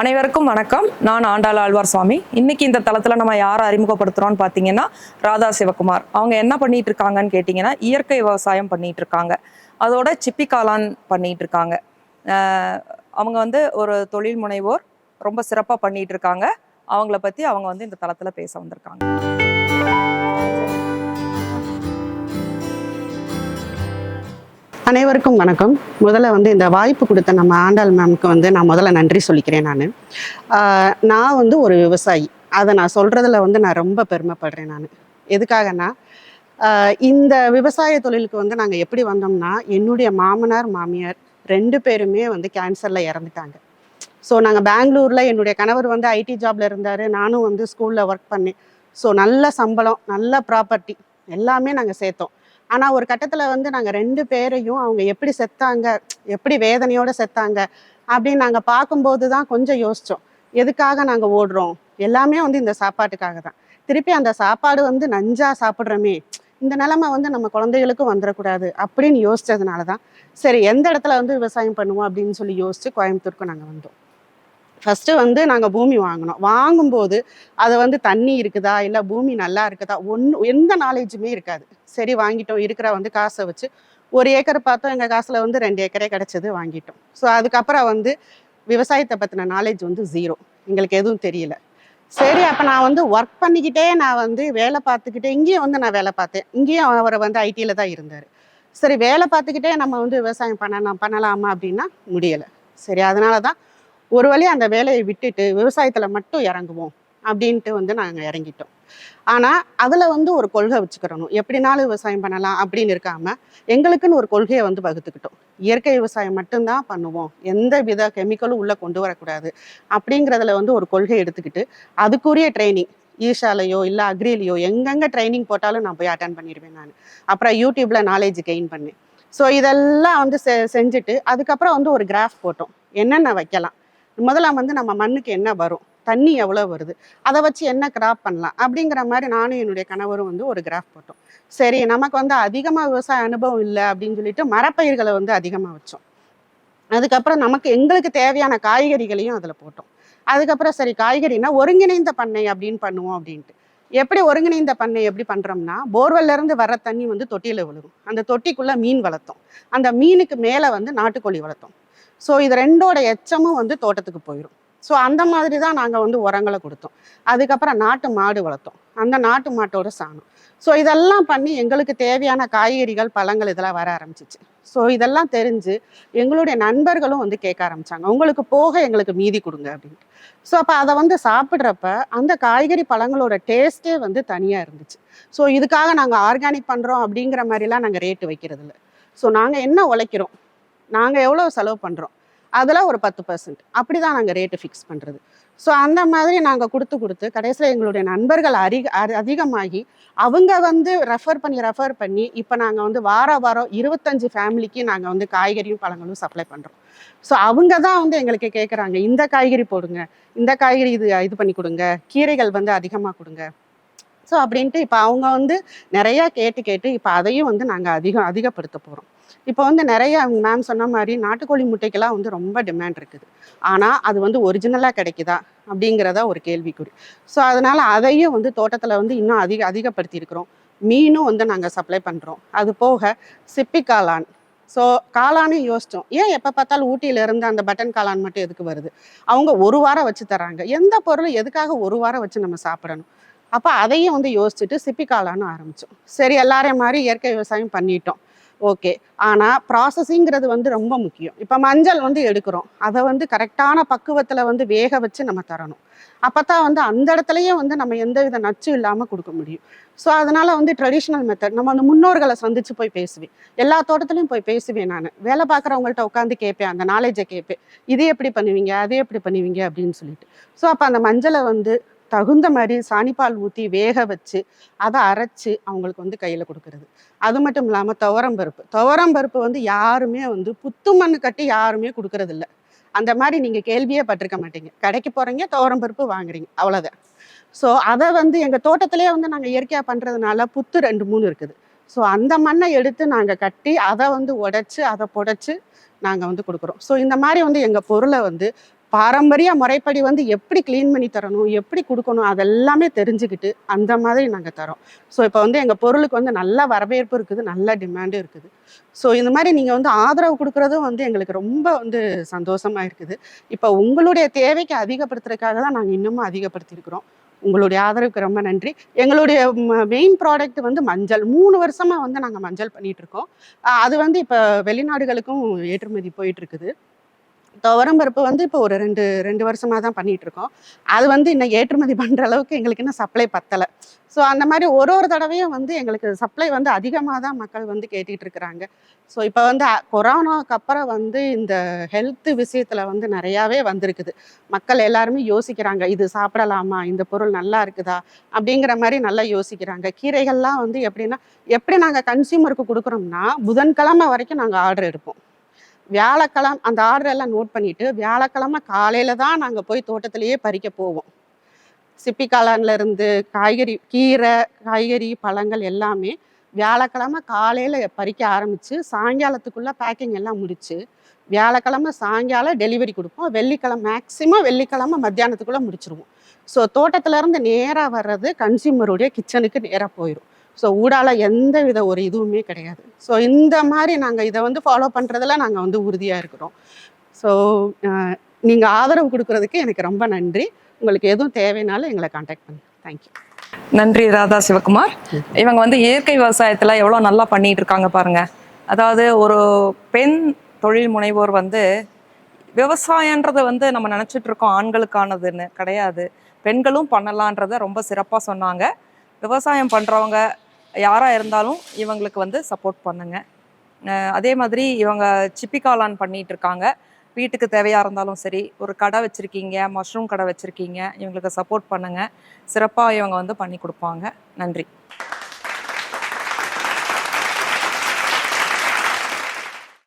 அனைவருக்கும் வணக்கம். நான் ஆண்டாள் ஆழ்வார் சுவாமி இன்னைக்கு இந்த தளத்தில் நம்ம யாரை அறிமுகப்படுத்துகிறோம்னு பார்த்தீங்கன்னா ராதா சிவகுமார் அவங்க என்ன பண்ணிட்டு இருக்காங்கன்னு கேட்டிங்கன்னா இயற்கை விவசாயம் பண்ணிட்டு இருக்காங்க அதோட சிப்பி காளான் பண்ணிட்டு இருக்காங்க அவங்க வந்து ஒரு தொழில் முனைவோர் ரொம்ப சிறப்பாக பண்ணிட்டு இருக்காங்க அவங்கள பற்றி அவங்க வந்து இந்த தளத்தில் பேச வந்திருக்காங்க. அனைவருக்கும் வணக்கம். முதல்ல வந்து இந்த வாய்ப்பு கொடுத்த நம்ம ஆண்டாள் மேம்க்கு வந்து நான் முதல்ல நன்றி சொல்லிக்கிறேன் நான். நான் வந்து ஒரு விவசாயி. அதை நான் சொல்கிறதுல வந்து நான் ரொம்ப பெருமைப்படுறேன் நான். எதுக்காகனா இந்த விவசாய தொழிலுக்கு வந்து நாங்கள் எப்படி வந்தோம்னா என்னுடைய மாமனார் மாமியார் ரெண்டு பேருமே வந்து கேன்சரில் இறந்துட்டாங்க. ஸோ நாங்கள் பெங்களூரில் என்னுடைய கணவர் வந்து ஐடி ஜாப்ல இருந்தார். நானும் வந்து ஸ்கூலில் ஒர்க் பண்ணேன். ஸோ நல்ல சம்பளம் நல்ல ப்ராப்பர்ட்டி எல்லாமே நாங்கள் சேர்த்தோம். ஆனால் ஒரு கட்டத்தில் வந்து நாங்கள் ரெண்டு பேரையும் அவங்க எப்படி செத்தாங்க எப்படி வேதனையோட செத்தாங்க அப்படின்னு நாங்கள் பார்க்கும்போது தான் கொஞ்சம் யோசித்தோம் எதுக்காக நாங்கள் ஓடுறோம்? எல்லாமே வந்து இந்த சாப்பாட்டுக்காக தான். திருப்பி அந்த சாப்பாடு வந்து நஞ்சா சாப்பிட்றோமே இந்த நிலமை வந்து நம்ம குழந்தைகளுக்கும் வந்துடக்கூடாது அப்படின்னு யோசிச்சதுனால தான் சரி எந்த இடத்துல வந்து விவசாயம் பண்ணுவோம் அப்படின்னு சொல்லி யோசித்து கோயம்புத்தூருக்கு நாங்கள் வந்தோம். ஃபஸ்ட்டு வந்து நாங்கள் பூமி வாங்கினோம். வாங்கும்போது அது வந்து தண்ணி இருக்குதா? இல்லை பூமி நல்லா இருக்குதா? ஒன்று எந்த நாலேஜுமே இருக்காது. சரி வாங்கிட்டோம். இருக்கிற வந்து காசை வச்சு ஒரு ஏக்கர் பார்த்தோம். எங்கள் காசில் வந்து ரெண்டு ஏக்கரே கிடச்சது வாங்கிட்டோம். ஸோ அதுக்கப்புறம் வந்து விவசாயத்தை பற்றின நாலேஜ் வந்து ஜீரோ எங்களுக்கு எதுவும் தெரியல. சரி அப்போ நான் வந்து ஒர்க் பண்ணிக்கிட்டே நான் வந்து வேலை பார்த்துக்கிட்டே இங்கேயும் வந்து நான் வேலை பார்த்தேன். இங்கேயும் அவர் வந்து ஐடியில் தான் இருந்தார். சரி வேலை பார்த்துக்கிட்டே நம்ம வந்து விவசாயம் பண்ணலாம் பண்ணலாமா அப்படின்னா முடியலை. சரி அதனால தான் ஒரு வழி அந்த வேலையை விட்டுட்டு விவசாயத்தில் மட்டும் இறங்குவோம் அப்படின்ட்டு வந்து நாங்கள் இறங்கிட்டோம். ஆனால் அதில் வந்து ஒரு கொள்கை வச்சுக்கிறணும். எப்படினாலும் விவசாயம் பண்ணலாம் அப்படின்னு இருக்காம எங்களுக்குன்னு ஒரு கொள்கையை வந்து வகுத்துக்கிட்டோம். இயற்கை விவசாயம் மட்டும்தான் பண்ணுவோம். எந்த வித கெமிக்கலும் உள்ளே கொண்டு வரக்கூடாது அப்படிங்கிறதுல வந்து ஒரு கொள்கை எடுத்துக்கிட்டு அதுக்குரிய ட்ரைனிங் ஈஷாலையோ இல்லை அக்ரிலையோ எங்கெங்கே ட்ரைனிங் போட்டாலும் நான் போய் அட்டன் பண்ணிடுவேன் நான். அப்புறம் யூடியூப்பில் நாலேஜ் கெயின் பண்ணேன். ஸோ இதெல்லாம் வந்து செ செஞ்சுட்டு அதுக்கப்புறம் வந்து ஒரு கிராஃப் போட்டோம். என்னென்ன வைக்கலாம்? முதலாம் வந்து நம்ம மண்ணுக்கு என்ன வரும்? தண்ணி எவ்வளோ வருது? அதை வச்சு என்ன கிராப் பண்ணலாம்? அப்படிங்கிற மாதிரி நானும் என்னுடைய கணவரும் வந்து ஒரு கிராஃப் போட்டோம். சரி நமக்கு வந்து அதிகமாக விவசாய அனுபவம் இல்லை அப்படின்னு சொல்லிட்டு மரப்பயிர்களை வந்து அதிகமாக வச்சோம். அதுக்கப்புறம் நமக்கு எங்களுக்கு தேவையான காய்கறிகளையும் அதில் போட்டோம். அதுக்கப்புறம் சரி காய்கறினா ஒருங்கிணைந்த பண்ணை அப்படின்னு பண்ணுவோம் அப்படின்ட்டு. எப்படி ஒருங்கிணைந்த பண்ணை எப்படி பண்ணுறோம்னா போர்வெல்லேருந்து வர தண்ணி வந்து தொட்டியில் விழுகும். அந்த தொட்டிக்குள்ளே மீன் வளர்த்தோம். அந்த மீனுக்கு மேலே வந்து நாட்டுக்கோழி வளர்த்தோம். ஸோ இது ரெண்டோட எச்சமும் வந்து தோட்டத்துக்கு போயிடும் ஸோ அந்த மாதிரி தான் நாங்கள் வந்து உரங்களை கொடுத்தோம். அதுக்கப்புறம் நாட்டு மாடு வளர்த்தோம். அந்த நாட்டு மாட்டோட சாணம். ஸோ இதெல்லாம் பண்ணி எங்களுக்கு தேவையான காய்கறிகள் பழங்கள் இதெல்லாம் வர ஆரம்பிச்சிச்சு. ஸோ இதெல்லாம் தெரிஞ்சு எங்களுடைய நண்பர்களும் வந்து கேட்க ஆரம்பித்தாங்க உங்களுக்கு போக எங்களுக்கு மீதி கொடுங்க அப்படின்ட்டு. ஸோ அப்போ அதை வந்து சாப்பிட்றப்ப அந்த காய்கறி பழங்களோட டேஸ்ட்டே வந்து தனியாக இருந்துச்சு. ஸோ இதுக்காக நாங்கள் ஆர்கானிக் பண்ணுறோம் அப்படிங்கிற மாதிரிலாம் நாங்கள் ரேட்டு வைக்கிறது இல்லை ஸோ நாங்கள் என்ன உழைக்கிறோம்? நாங்கள் எவ்வளோ செலவு பண்ணுறோம் அதில் ஒரு பத்து பர்சன்ட் அப்படி தான் நாங்கள் ரேட்டு ஃபிக்ஸ் பண்ணுறது ஸோ அந்த மாதிரி நாங்கள் கொடுத்து கொடுத்து கடைசியில் எங்களுடைய நண்பர்கள் அரி அதிகமாகி அவங்க வந்து ரெஃபர் பண்ணி ரெஃபர் பண்ணி இப்போ நாங்கள் வந்து வார வாரம் இருபத்தஞ்சு ஃபேமிலிக்கு நாங்கள் வந்து காய்கறியும் பழங்களும் சப்ளை பண்ணுறோம் ஸோ அவங்க தான் வந்து எங்களுக்கு கேட்குறாங்க இந்த காய்கறி போடுங்க இந்த காய்கறி இது இது பண்ணி கொடுங்க கீரைகள் வந்து அதிகமாக கொடுங்க. ஸோ அப்படின்ட்டு இப்போ அவங்க வந்து நிறையா கேட்டு கேட்டு இப்போ அதையும் வந்து நாங்கள் அதிகம் அதிகப்படுத்த போகிறோம் இப்போ வந்து நிறைய மேம் சொன்ன மாதிரி நாட்டுக்கோழி முட்டைக்கெல்லாம் வந்து ரொம்ப டிமாண்ட் இருக்குது. ஆனால் அது வந்து ஒரிஜினலாக கிடைக்குதா? அப்படிங்கிறதா ஒரு கேள்விக்குறி. ஸோ அதனால் அதையும் வந்து தோட்டத்தில் வந்து இன்னும் அதிக அதிகப்படுத்தி இருக்கிறோம் மீனும் வந்து நாங்கள் சப்ளை பண்ணுறோம் அது போக சிப்பி காளான். ஸோ காளானும் யோசித்தோம் ஏன் எப்போ பார்த்தாலும் ஊட்டியிலேருந்து அந்த பட்டன் காளான் மட்டும் எதுக்கு வருது? அவங்க ஒரு வாரம் வச்சு தராங்க எந்த பொருளும் எதுக்காக ஒரு வாரம் வச்சு நம்ம சாப்பிடணும்? அப்போ அதையும் வந்து யோசிச்சுட்டு சிப்பி ஆரம்பித்தோம் சரி எல்லாரையும் மாதிரி இயற்கை விவசாயம் பண்ணிட்டோம். ஓகே. ஆனால் ப்ராசஸிங்கிறது வந்து ரொம்ப முக்கியம். இப்போ மஞ்சள் வந்து எடுக்கிறோம். அதை வந்து கரெக்டான பக்குவத்தில் வந்து வேக வச்சு நம்ம தரணும். அப்போ தான் வந்து அந்த இடத்துலையே வந்து நம்ம எந்த வித நச்சும் இல்லாமல் கொடுக்க முடியும். ஸோ அதனால் வந்து ட்ரெடிஷ்னல் மெத்தட் நம்ம அந்த முன்னோர்களை சந்தித்து போய் பேசுவேன். எல்லா தோட்டத்துலையும் போய் பேசுவேன் நான். வேலை பார்க்குறவங்கள்ட்ட உட்காந்து கேட்பேன் அந்த நாலேஜை கேட்பேன். இது எப்படி பண்ணுவீங்க அது எப்படி பண்ணுவீங்க அப்படின்னு சொல்லிட்டு. ஸோ அப்போ அந்த மஞ்சளை வந்து தகுந்த மாதிரி சாணிப்பால் ஊற்றி வேக வச்சு அதை அரைச்சி அவங்களுக்கு வந்து கையில் கொடுக்கறது. அது மட்டும் இல்லாமல் துவரம் பருப்பு. துவரம் பருப்பு வந்து யாருமே வந்து புத்து மண்ணு கட்டி யாருமே கொடுக்கறது இல்லை அந்த மாதிரி நீங்கள் கேள்வியே பட்டிருக்க மாட்டீங்க. கடைக்கு போகிறீங்க துவரம் பருப்பு வாங்குறீங்க. அவ்வளோதான் ஸோ அதை வந்து எங்கள் தோட்டத்திலே வந்து நாங்கள் இயற்கையாக பண்ணுறதுனால புத்து ரெண்டு மூணு இருக்குது. ஸோ அந்த மண்ணை எடுத்து நாங்கள் கட்டி அதை வந்து உடைச்சி அதை புடைச்சி நாங்கள் வந்து கொடுக்குறோம். ஸோ இந்த மாதிரி வந்து எங்கள் பொருளை வந்து பாரம்பரிய முறைப்படி வந்து எப்படி க்ளீன் பண்ணி தரணும் எப்படி கொடுக்கணும் அதெல்லாமே தெரிஞ்சுக்கிட்டு அந்த மாதிரி நாங்கள் தரோம். ஸோ இப்போ வந்து எங்கள் பொருளுக்கு வந்து நல்ல வரவேற்பு இருக்குது நல்ல டிமாண்டும் இருக்குது. ஸோ இந்த மாதிரி நீங்கள் வந்து ஆதரவு கொடுக்குறதும் வந்து எங்களுக்கு ரொம்ப வந்து சந்தோஷமா இருக்குது. இப்போ உங்களுடைய தேவைக்கு அதிகப்படுத்துறதுக்காக தான் நாங்கள் இன்னமும் அதிகப்படுத்தியிருக்கிறோம் உங்களுடைய ஆதரவுக்கு ரொம்ப நன்றி. எங்களுடைய மெயின் ப்ராடக்ட் வந்து மஞ்சள். மூணு வருஷமாக வந்து நாங்கள் மஞ்சள் பண்ணிகிட்ருக்கோம் அது வந்து இப்போ வெளிநாடுகளுக்கும் ஏற்றுமதி போயிட்டுருக்குது துவரம் பருப்பு வந்து இப்போ ஒரு ரெண்டு ரெண்டு வருஷமாக தான் பண்ணிட்டு இருக்கோம் அது வந்து இன்னும் ஏற்றுமதி பண்ணுற அளவுக்கு எங்களுக்கு இன்னும் சப்ளை பத்தலை. ஸோ அந்த மாதிரி ஒரு ஒரு தடவையும் வந்து எங்களுக்கு சப்ளை வந்து அதிகமாக தான் மக்கள் வந்து கேட்டுட்டு இருக்கிறாங்க ஸோ இப்போ வந்து கொரோனாவுக்கு அப்புறம் வந்து இந்த ஹெல்த் விஷயத்தில் வந்து நிறையாவே வந்திருக்குது. மக்கள் எல்லாருமே யோசிக்கிறாங்க இது சாப்பிடலாமா? இந்த பொருள் நல்லா இருக்குதா? அப்படிங்கிற மாதிரி நல்லா யோசிக்கிறாங்க. கீரைகள்லாம் வந்து எப்படின்னா எப்படி நாங்கள் கன்சியூமருக்கு கொடுக்குறோம்னா புதன்கிழமை வரைக்கும் நாங்கள் ஆர்டர் எடுப்போம். வியாழக்கிழமை அந்த ஆர்டரெல்லாம் நோட் பண்ணிவிட்டு வியாழக்கிழமை காலையில் தான் நாங்கள் போய் தோட்டத்திலேயே பறிக்க போவோம். சிப்பி இருந்து காய்கறி கீரை காய்கறி பழங்கள் எல்லாமே வியாழக்கிழமை காலையில் பறிக்க ஆரம்பித்து சாயங்காலத்துக்குள்ளே பேக்கிங் எல்லாம் முடித்து வியாழக்கிழமை சாயங்காலம் டெலிவரி கொடுப்போம். வெள்ளிக்கிழமை மேக்ஸிமம் வெள்ளிக்கிழமை மத்தியானத்துக்குள்ளே முடிச்சிருவோம். ஸோ தோட்டத்துலேருந்து நேராக வர்றது கன்சியூமருடைய கிச்சனுக்கு நேராக போயிடும் ஸோ ஊடால எந்த வித ஒரு இதுவுமே கிடையாது. ஸோ இந்த மாதிரி நாங்கள் இதை வந்து ஃபாலோ பண்ணுறதுல நாங்கள் வந்து உறுதியாக இருக்கிறோம். ஸோ நீங்கள் ஆதரவு கொடுக்கறதுக்கு எனக்கு ரொம்ப நன்றி. உங்களுக்கு எதுவும் தேவைனாலும் எங்களை காண்டாக்ட் பண்ணுங்கள் தேங்க்யூ நன்றி ராதா சிவகுமார். இவங்க வந்து இயற்கை விவசாயத்தில் எவ்வளோ நல்லா பண்ணிட்டு இருக்காங்க பாருங்க. அதாவது ஒரு பெண் தொழில் முனைவோர் வந்து விவசாயன்றது வந்து நம்ம நினச்சிட்டு இருக்கோம் ஆண்களுக்கானதுன்னு கிடையாது. பெண்களும் பண்ணலான்றத ரொம்ப சிறப்பாக சொன்னாங்க. விவசாயம் பண்ணுறவங்க யாராக இருந்தாலும் இவங்களுக்கு வந்து சப்போர்ட் பண்ணுங்க. அதே மாதிரி இவங்க சிப்பி காளான் பண்ணிட்டு இருக்காங்க. வீட்டுக்கு தேவையாக இருந்தாலும் சரி ஒரு கடை வச்சுருக்கீங்க மஷ்ரூம் கடை வச்சுருக்கீங்க இவங்களுக்கு சப்போர்ட் பண்ணுங்கள் சிறப்பாக இவங்க வந்து பண்ணி கொடுப்பாங்க. நன்றி.